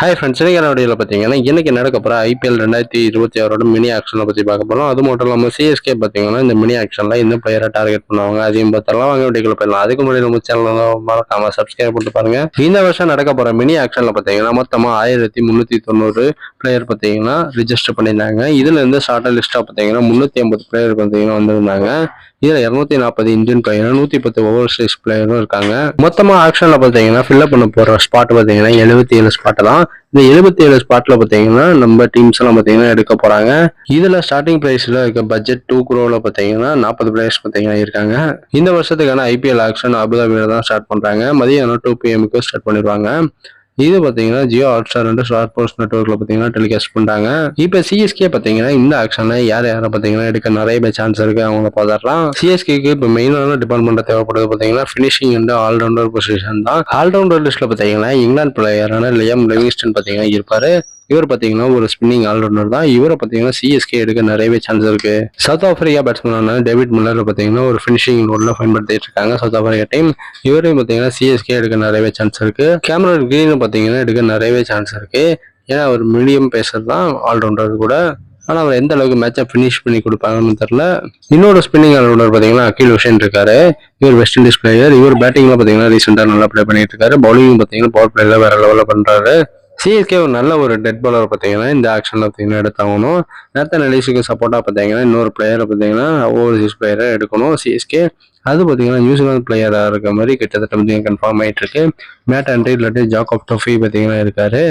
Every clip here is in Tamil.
ஹாய் ஃப்ரெண்ட்ஸ் இன்னைக்கு வீடியோவில் பார்த்தீங்கன்னா இன்னைக்கு நடக்க போகிற ஐபிஎல் ரெண்டாயிரத்தி இருபத்தி ஆறோட மினி ஆக்ஷனை பற்றி பார்க்க போகிறோம் அது மட்டும் இல்லாமல் சிஎஸ்கே பார்த்தீங்கன்னா இந்த மினி ஆக்ஷனில் இந்த பிளேயரை டார்கெட் பண்ணுவாங்க. அதையும் பார்த்தலாம் வாங்க வீடியோக்குள்ள போயிடலாம். அதுக்கு முன்னாடி நம்ம சேனல் மறக்காம சப்ஸ்கிரைப் பண்ணிட்டு பாருங்க. இந்த வருஷம் நடக்க போகிற மினி ஆக்ஷனில் பார்த்தீங்கன்னா மொத்தமாக ஆயிரத்தி முந்நூற்றி தொண்ணூறு பிளேயர் பார்த்தீங்கன்னா ரிஜிஸ்டர் பண்ணியிருந்தாங்க. இதில் இருந்து ஷார்ட்டர் லிஸ்ட்டாக பார்த்தீங்கன்னா முந்நூற்றி ஐம்பது பிளேயர் பார்த்தீங்கன்னா வந்திருந்தாங்க. இதுல இருநூத்தி நாற்பது இந்தியன் பிளேயரும் நூற்றி பத்து ஓவர்சீஸ் பிளேயரும் இருக்காங்க. மொத்தமா ஆக்ஷன்ல பாத்தீங்கன்னா ஃபில்அப் பண்ண போற ஸ்பாட் பாத்தீங்கன்னா எழுபத்தி ஏழு ஸ்பாட் தான். இந்த எழுபத்தி ஏழு ஸ்பாட்ல பாத்தீங்கன்னா நம்ம டீம்ஸ் எல்லாம் பாத்தீங்கன்னா எடுக்க போறாங்க. இதுல ஸ்டார்டிங் பிரைஸ்ல இருக்க பட்ஜெட் டூ குரோல பாத்தீங்கன்னா நாற்பது பிளேயர்ஸ் பாத்தீங்கன்னா இருக்காங்க. இந்த வருஷத்துக்கான ஐபிஎல் ஆக்ஷன் அபுதாபியில தான் ஸ்டார்ட் பண்றாங்க. மதியானம் டூ பிஎம்க்கு ஸ்டார்ட் பண்ணிடுவாங்க. இது பாத்தீங்கன்னா Jio Hotstar Star sports நெட்ஒர்க்ல பாத்தீங்கன்னா டெலிகாஸ்ட் பண்றாங்க இப்போ சிஎஸ்கே பாத்தீங்கன்னா இந்த ஆக்ஷன்ல யார் யாரை பாத்தீங்கன்னா எடுக்க நிறைய பேர் சான்ஸ் இருக்கு அவங்கள பார்த்துடலாம் சிஎஸ்கேக்கு இப்போ மெயினான டிபார்ட்மெண்ட் தேவைப்படுது பாத்தீங்கன்னா ஃபினிஷிங் அண்ட் ஆல்ரவுண்டர் பொசிஷன் தான். ஆல்ரவுண்டர் லிஸ்ட்ல பாத்தீங்கன்னா இங்கிலாந்து பிளேயரான லியம் லிவிங்ஸ்டன் பாத்தீங்கன்னா இருப்பாரு. இவர் பார்த்தீங்கன்னா ஒரு ஸ்பின்னிங் ஆல்ரவுண்டர் தான். இவரை பார்த்தீங்கன்னா சிஎஸ்கே எடுக்க நிறையவே சான்ஸ் இருக்கு. சவுத் ஆப்பிரிக்கா பேட்ஸ்மேனான டேவிட் முல்லர் பார்த்தீங்கன்னா ஒரு ஃபினிஷிங் ரோட்ல பயன்படுத்திட்டு இருக்காங்க. சவுத் ஆப்பிரிக்கா டீம் இவரையும் பார்த்தீங்கன்னா சிஎஸ்கே எடுக்க நிறையவே சான்ஸ் இருக்கு. கேமரா கிரீன் பார்த்தீங்கன்னா எடுக்க நிறையவே சான்ஸ் இருக்கு. ஏன்னா அவர் மீடியம் பேசர் தான் ஆல்ரவுண்டர் கூட. ஆனால் அவர் எந்த அளவுக்கு மேட்சை ஃபினிஷ் பண்ணி கொடுப்பாங்கன்னு தெரில இன்னொரு ஸ்பின்னிங் ஆல்ரவுண்டர் பார்த்தீங்கன்னா அகில் ஹுஷேன் இருக்காரு. இவர் வெஸ்ட் இண்டீஸ் பிளேயர் இவர் பேட்டிங்ல பார்த்தீங்கன்னா ரீசெண்டாக நல்லா ப்ளே பண்ணிட்டு இருக்காரு. பவுலிங் பார்த்தீங்கன்னா பவர் பிளேல வேற லெவலில் பண்ணுறாரு சிஎஸ்கே ஒரு நல்ல ஒரு டெட் பாலர் பார்த்தீங்கன்னா இந்த ஆக்ஷனில் பார்த்தீங்கன்னா எடுத்தாகணும். நேரத்தை நிலைசுக்கு சப்போர்ட்டாக பார்த்தீங்கன்னா இன்னொரு பிளேயரை பார்த்தீங்கன்னா ஓவர்சீஸ் பிளேயரை எடுக்கணும். சிஎஸ்கே அது பார்த்தீங்கன்னா நியூசிலாந்து பிளேயராக இருக்க மாதிரி கிட்டத்தட்ட பார்த்தீங்கன்னா கன்ஃபார்ம் ஆகிட்டு இருக்கு மேட் அண்ட்ரி இல்லாட்டி ஜாக் ஆஃப் டொஃபி பார்த்தீங்கன்னா இருக்காரு.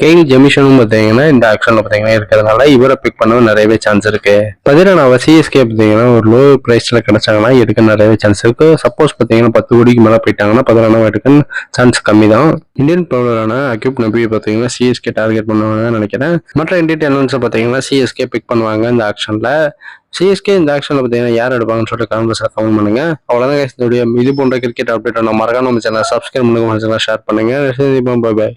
கெயின் ஜெமிஷனும் பார்த்தீங்கன்னா இந்த ஆக்ஷன்ல பார்த்தீங்கன்னா இருக்கிறதுனால இவரை பிக் பண்ண நிறையவே சான்ஸ் இருக்கு. பதினேழாவது சிஎஸ்கே பார்த்தீங்கன்னா ஒரு லோ பிரைஸ்ல கிடைச்சாங்கன்னா எடுக்க நிறையவே சான்ஸ் இருக்கு. சப்போஸ் பார்த்தீங்கன்னா பத்து கோடிக்கு மேலே போயிட்டாங்கன்னா பதினொன்றாம் எடுக்க சான்ஸ் கம்மி தான் இந்தியன் பவுலரான அக்யூப் நபி பார்த்தீங்கன்னா சிஎஸ்கே டார்கெட் பண்ணுவாங்க நினைக்கிறேன். மற்ற இந்தியன் டெலன்ஸை பார்த்தீங்கன்னா சிஎஸ்கே பிக் பண்ணுவாங்க இந்த ஆக்ஷன்ல சிஎஸ்கே இந்த ஆக்ஷன்ல பார்த்தீங்கன்னா யார் எடுப்பாங்கன்னு சொல்லிட்டு கான்வர்ஸில் கமெண்ட் பண்ணுங்க. அவ்வளோதான் guys. இது போன்ற கிரிக்கெட் அப்டேட் நான் மறக்காம நம்ம சேனல் சப்ஸ்கிரைப் பண்ணுங்க ஷேர் பண்ணுங்க. பாய் பாய்